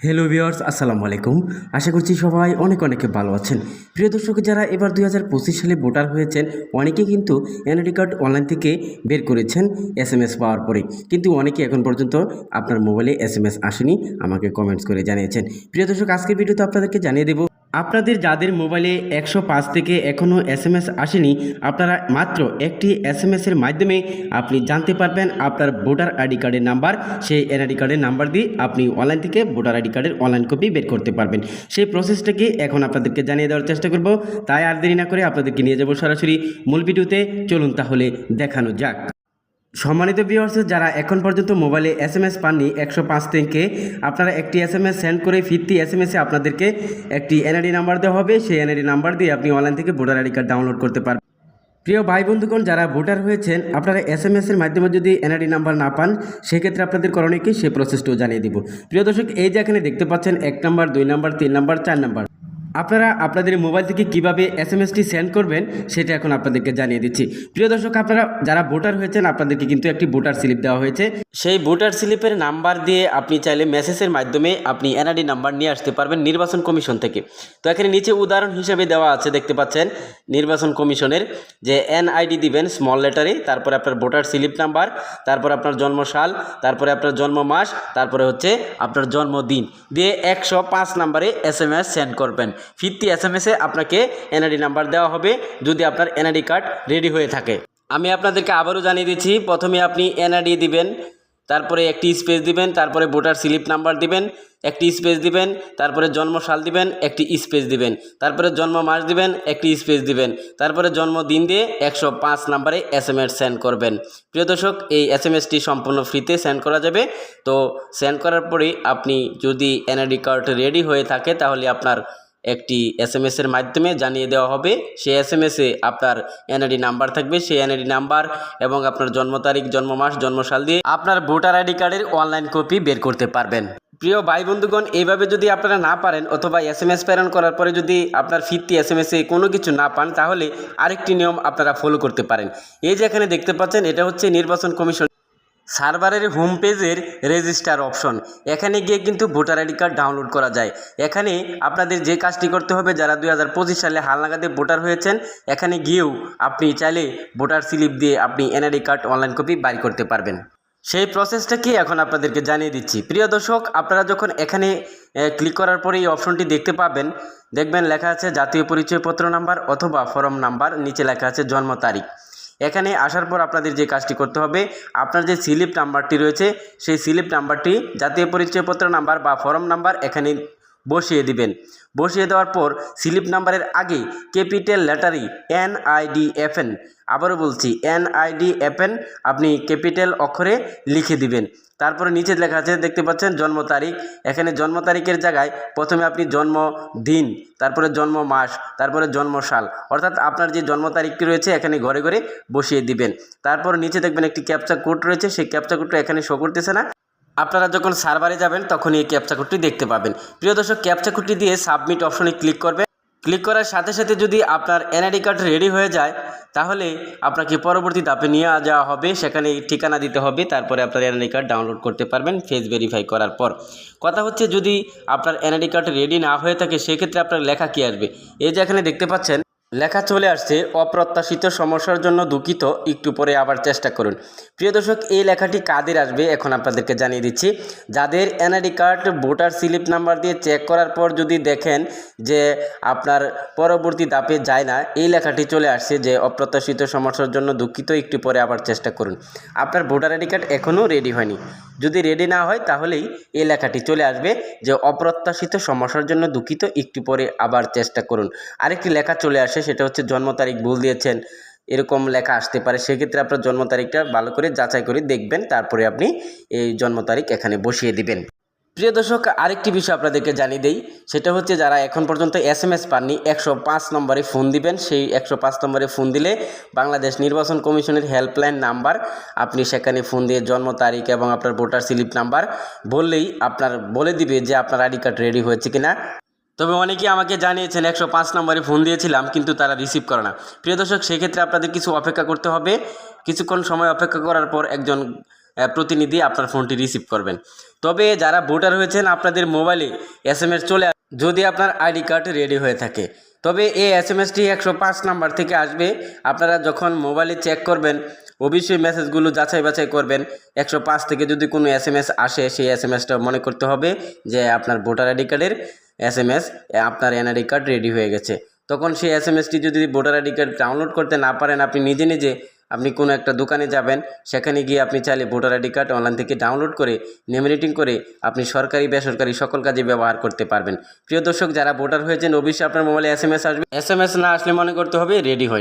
Hello viewers আসসালামু আলাইকুম। আশা করছি সবাই অনেক অনেকে ভালো আছেন। প্রিয় দর্শক, যারা এবার দুই হাজার পঁচিশ সালে ভোটার হয়েছেন অনেকে কিন্তু এনআইডি কার্ড অনলাইন থেকে বের করেছেন এস এম এস পাওয়ার পরে। কিন্তু অনেকে এখন পর্যন্ত আপনার মোবাইলে এস এম এস আসেনি, আমাকে কমেন্টস করে জানিয়েছেন। প্রিয় দর্শক, আজকের ভিডিওতে আপনাদেরকে জানিয়ে দেবো আপনাদের যাদের মোবাইলে একশো পাঁচ থেকে এখনও এস এম এস আসেনি, আপনারা মাত্র একটি এস এম এসের মাধ্যমে আপনি জানতে পারবেন আপনার ভোটার আইডি কার্ডের নাম্বার। সেই এনআইডি কার্ডের নাম্বার দিয়ে আপনি অনলাইন থেকে ভোটার আইডি কার্ডের অনলাইন কপি বের করতে পারবেন। সেই প্রসেসটাকে এখন আপনাদেরকে জানিয়ে দেওয়ার চেষ্টা করব। তাই আর দেরি না করে আপনাদেরকে নিয়ে যাব সরাসরি মূল ভিডিওতে। চলুন তাহলে দেখানো যাক। সম্মানিত ভিউয়ার্স যারা এখন পর্যন্ত মোবাইলে এস এম এস পাননি, একশো পাঁচ থেকে আপনারা একটি এস এম এস সেন্ড করে ফিরতি এস এম এসে আপনাদেরকে একটি এনআইডি নাম্বার দেওয়া হবে। সেই এনআইডি নাম্বার দিয়ে আপনি অনলাইন থেকে ভোটার আইডি কার্ড ডাউনলোড করতে পারবেন। প্রিয় ভাই বন্ধুগণ, যারা ভোটার হয়েছেন, আপনারা এস এম এসের মাধ্যমে যদি এনআইডি নাম্বার না পান, সেক্ষেত্রে আপনাদের করণীয় কি? সে প্রসেসটাও জানিয়ে দিব। প্রিয় দর্শক, এই যে এখানে দেখতে পাচ্ছেন, এক নাম্বার দুই নাম্বার তিন নাম্বার চার নাম্বার আপনারা আপনাদের মোবাইল থেকে কীভাবে এস এম এসটি সেন্ড করবেন, সেটা এখন আপনাদেরকে জানিয়ে দিচ্ছি। প্রিয় দর্শক, আপনারা যারা ভোটার হয়েছেন, আপনাদেরকে কিন্তু একটি ভোটার স্লিপ দেওয়া হয়েছে। সেই ভোটার স্লিপের নাম্বার দিয়ে আপনি চাইলে মেসেজের মাধ্যমে আপনি এনআইডি নাম্বার নিয়ে আসতে পারবেন নির্বাচন কমিশন থেকে। তো এখানে নিচে উদাহরণ হিসেবে দেওয়া আছে, দেখতে পাচ্ছেন, নির্বাচন কমিশনের যে এনআইডি দিবেন স্মল লেটারে তারপরে আপনার ভোটার স্লিপ নাম্বার, তারপরে আপনার জন্মসাল, তারপরে আপনার জন্ম মাস তারপরে হচ্ছে আপনার জন্মদিন। দিয়ে একশো পাঁচ নাম্বারে এস এম এস সেন্ড করবেন। ফিরতি এস এম এসে আপনাকে এনআইডি নাম্বার দেওয়া হবে যদি আপনার এনআইডি কার্ড রেডি হয়ে থাকে। আমি আপনাদেরকে আবারও জানিয়ে দিচ্ছি, প্রথমে আপনি এনআইডি দিবেন, তারপরে একটি স্পেস দিবেন, তারপরে ভোটার স্লিপ নাম্বার দিবেন, একটি স্পেস দিবেন, তারপরে জন্মসাল দিবেন, একটি স্পেস দিবেন, তারপরে জন্ম মাস দিবেন, একটি স্পেস দিবেন, তারপরে জন্মদিন দিয়ে একশো পাঁচ নাম্বারে এস এম এস সেন্ড করবেন। প্রিয় দর্শক, এই এস এম এসটি সম্পূর্ণ ফ্রিতে সেন্ড করা যাবে। তো সেন্ড করার পরে আপনি যদি এনআইডি কার্ড রেডি হয়ে থাকে, তাহলে আপনার একটি এস এম এসের মাধ্যমে জানিয়ে দেওয়া হবে। সেই এস এম এসে আপনার এনআইডি নাম্বার থাকবে। সেই এনআইডি নাম্বার এবং আপনার জন্ম তারিখ, জন্ম মাস জন্মসাল দিয়ে আপনার ভোটার আইডি কার্ডের অনলাইন কপি বের করতে পারবেন। প্রিয় ভাই বন্ধুগণ, এইভাবে যদি আপনারা না পারেন অথবা এস এম এস প্রেরণ করার পরে যদি আপনার ফিরতি এস এম এসে কোনো কিছু না পান, তাহলে আরেকটি নিয়ম আপনারা ফলো করতে পারেন। এই যে এখানে দেখতে পাচ্ছেন, এটা হচ্ছে নির্বাচন কমিশন সার্ভারের হোম পেজের রেজিস্টার অপশন। এখানে গিয়ে কিন্তু ভোটার আইডি কার্ড ডাউনলোড করা যায়। এখানে আপনাদের যে কাজটি করতে হবে, যারা দুই হাজার পঁচিশ সালে হালনাগাদে ভোটার হয়েছেন, এখানে গিয়েও আপনি চাইলে ভোটার স্লিপ দিয়ে আপনি NID card online copy buy করতে পারবেন। সেই প্রসেসটাকে এখন আপনাদেরকে জানিয়ে দিচ্ছি। প্রিয় দর্শক, আপনারা যখন এখানে ক্লিক করার পরে এই অপশনটি দেখতে পাবেন। দেখবেন লেখা আছে জাতীয় পরিচয়পত্র নাম্বার অথবা ফর্ম নাম্বার, নিচে লেখা আছে জন্ম তারিখ। এখানে আসার পর আপনাদের যে কাজটি করতে হবে, আপনার যে স্লিপ নাম্বারটি রয়েছে, সেই স্লিপ নাম্বারটি জাতীয় পরিচয়পত্র নাম্বার বা ফর্ম নাম্বার এখানে বসিয়ে দিবেন। বসিয়ে দেওয়ার পর স্লিপ নাম্বারের আগে ক্যাপিটাল লেটারি এন এন। আবারও বলছি, এন এন আপনি ক্যাপিটাল অক্ষরে লিখে দিবেন। তারপরে নিচে লেখা আছে, দেখতে পাচ্ছেন জন্ম তারিখ। এখানে জন্ম তারিখের জায়গায় প্রথমে আপনি জন্ম দিন, তারপরে জন্ম মাস, তারপরে জন্ম সাল। অর্থাৎ আপনার যে জন্ম তারিখটি রয়েছে, এখানে ঘরে ঘরে বসিয়ে দিবেন। তারপর নিচে দেখবেন একটি ক্যাপচা কোড রয়েছে, সেই ক্যাপচা কোডটা এখানে শো করতেছে না। আপনারা যখন সার্ভারে যাবেন, তখন এই ক্যাপচা কোডটি দেখতে পাবেন। প্রিয় দর্শক, ক্যাপচা কোডটি দিয়ে সাবমিট অপশনে ক্লিক করবেন। ক্লিক করার সাথে সাথে যদি আপনার এনআইডি কার্ড রেডি হয়ে যায়, তাহলে আপনাকে পরবর্তী ধাপে নিয়ে যাওয়া হবে। সেখানে ঠিকানা দিতে হবে, তারপরে আপনার এনআইডি কার্ড ডাউনলোড করতে পারবেন ফেস ভেরিফাই করার পর। কথা হচ্ছে, যদি আপনার এনআইডি কার্ড রেডি না হয়ে থাকে, সেক্ষেত্রে আপনার লেখা কী আসবে? এই যে এখানে দেখতে পাচ্ছেন লেখা চলে আসছে, অপ্রত্যাশিত সমস্যার জন্য দুঃখিত, একটু পরে আবার চেষ্টা করুন। প্রিয় দর্শক, এই লেখাটি কাদের আসবে এখন আপনাদেরকে জানিয়ে দিচ্ছি। যাদের NID card, voter slip number দিয়ে চেক করার পর যদি দেখেন যে আপনার পরবর্তী দাপে যায় না, এই লেখাটি চলে আসছে যে অপ্রত্যাশিত সমস্যার জন্য দুঃখিত, একটু পরে আবার চেষ্টা করুন। আপনার ভোটার আইডি কার্ড এখনও রেডি হয়নি। যদি রেডি না হয়, তাহলেই এই লেখাটি চলে আসবে যে অপ্রত্যাশিত সমস্যার জন্য দুঃখিত, একটু পরে আবার চেষ্টা করুন। আরেকটি লেখা চলে আসে সেটা হচ্ছে জন্ম তারিখ ভুল দিয়েছেন, এরকম লেখা আসতে পারে। সেক্ষেত্রে আপনার জন্ম তারিখটা ভালো করে যাচাই করে দেখবেন, তারপরে আপনি এই জন্ম তারিখ এখানে বসিয়ে দিবেন। প্রিয় দর্শক, আরেকটি বিষয় আপনাদেরকে জানিয়ে দেই, সেটা হচ্ছে যারা এখন পর্যন্ত এস এম এস পাননি, একশো পাঁচ নম্বরে ফোন দিবেন। সেই একশো পাঁচ নম্বরে ফোন দিলে বাংলাদেশ নির্বাচন কমিশনের হেল্পলাইন নাম্বার, আপনি সেখানে ফোন দিয়ে জন্ম তারিখ এবং আপনার ভোটার স্লিপ নাম্বার বললেই আপনার বলে দিবে যে আপনার আইডি কার্ড রেডি হয়েছে কিনা। তবে অনেকেই আমাকে জানিয়েছেন, একশো পাঁচ নম্বরে ফোন দিয়েছিলাম, কিন্তু তারা রিসিভ করে না। প্রিয় দর্শক, সেক্ষেত্রে আপনাদের কিছু অপেক্ষা করতে হবে। কিছুক্ষণ সময় অপেক্ষা করার পর একজন প্রতিনিধি আপনার ফোনটি রিসিভ করবেন। তবে যারা ভোটার হয়েছেন, আপনাদের মোবাইলে এস এম এস চলে যদি আপনার আইডি কার্ড রেডি হয়ে থাকে। তবে এই এস এম এসটি একশো পাঁচ নাম্বার থেকে আসবে। আপনারা যখন মোবাইলে চেক করবেন, অবশ্যই মেসেজগুলো যাচাই বাছাই করবেন। একশো পাঁচ থেকে যদি কোনো এস এম এস আসে, সেই এস এম এসটা মনে করতে হবে যে আপনার ভোটার আইডি কার্ডের। এস এম এস আপনার এনআইডি কার্ড রেডি হয়ে গেছে। তখন সেই এস এম এসটি যদি ভোটার আইডি কার্ড ডাউনলোড করতে না পারেন, আপনি নিজে নিজে আপনি কোনো একটা দোকানে যাবেন, সেখানে গিয়ে আপনি চাইলে ভোটার আইডি কার্ড অনলাইন থেকে ডাউনলোড করে নেমিনেটিং করে আপনি সরকারি, বেসরকারি সকল কাজে ব্যবহার করতে পারবেন। প্রিয় দর্শক, যারা ভোটার হয়েছেন, অবশ্যই আপনার মোবাইলে এস এম এস আসবে। এস এম এস না আসলে মনে করতে হবে রেডি হয়